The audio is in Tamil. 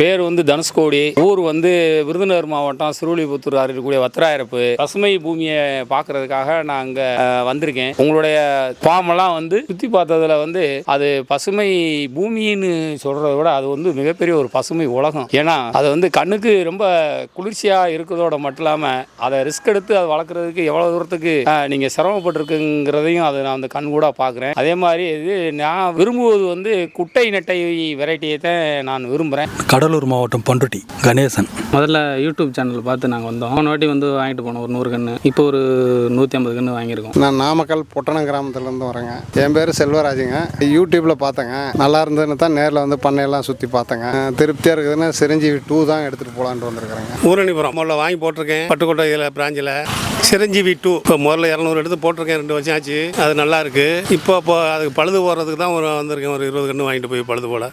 பேர் வந்து தனுஷ்கோடி. ஊர் வந்து விருதுநகர் மாவட்டம் சிறுவலிபுத்தூர் அருகில் இருக்கக்கூடிய வத்திராயிரப்பு. பசுமை பூமியை பார்க்கறதுக்காக நான் அங்கே வந்திருக்கேன். உங்களுடைய ஃபார்மெல்லாம் வந்து சுற்றி பார்த்ததில் வந்து அது பசுமை பூமின்னு சொல்கிறத விட அது வந்து மிகப்பெரிய ஒரு பசுமை உலகம். ஏன்னா அது வந்து கண்ணுக்கு ரொம்ப குளிர்ச்சியாக இருக்கிறதோட மட்டும் இல்லாமல் அதை ரிஸ்க் எடுத்து அதை வளர்க்குறதுக்கு எவ்வளோ தூரத்துக்கு நீங்கள் சிரமப்பட்டிருக்குங்கிறதையும் அதை நான் வந்து கண் கூட பார்க்குறேன். அதே மாதிரி இது நான் விரும்புவது வந்து குட்டை நெட்டை வெரைட்டியை தான் நான் விரும்புகிறேன் கடலூர் மாவட்டம் பண்ருட்டி கணேசன். முதல்ல யூடியூப் சேனல் பார்த்து நாங்கள் வந்தோம். போன வாட்டி வந்து வாங்கிட்டு போனோம் ஒரு நூறு கன்று இப்போ ஒரு நூற்றி ஐம்பது கன்று வாங்கியிருக்கோம். நான் நாமக்கல் பொட்டணம் கிராமத்துலேருந்து வரேங்க. என் பேர் செல்வராஜுங்க. யூடியூப்பில் பார்த்தேங்க. நல்லா இருந்ததுன்னு தான் நேரில் வந்து பண்ணையெல்லாம் சுற்றி பார்த்தேங்க. திருப்தியாக இருக்குதுன்னு சிரஞ்சீவி டூ தான் எடுத்துகிட்டு போகலான்ட்டு வந்திருக்கிறேங்க. ஊரணிபுரம். முதல்ல வாங்கி போட்டிருக்கேன். பட்டுக்கோட்டையில் பிராஞ்சில். சிரஞ்சீவி டூ. இப்போ முதல்ல இரநூறு எடுத்து போட்டிருக்கேன் ரெண்டு வருஷம் ஆச்சு. அது நல்லா இருக்கு. இப்போ இப்போ அதுக்கு பழுது போடுறதுக்கு தான் ஒரு வந்திருக்கேன். ஒரு இருபது கன்று வாங்கிட்டு போய் பழுது போல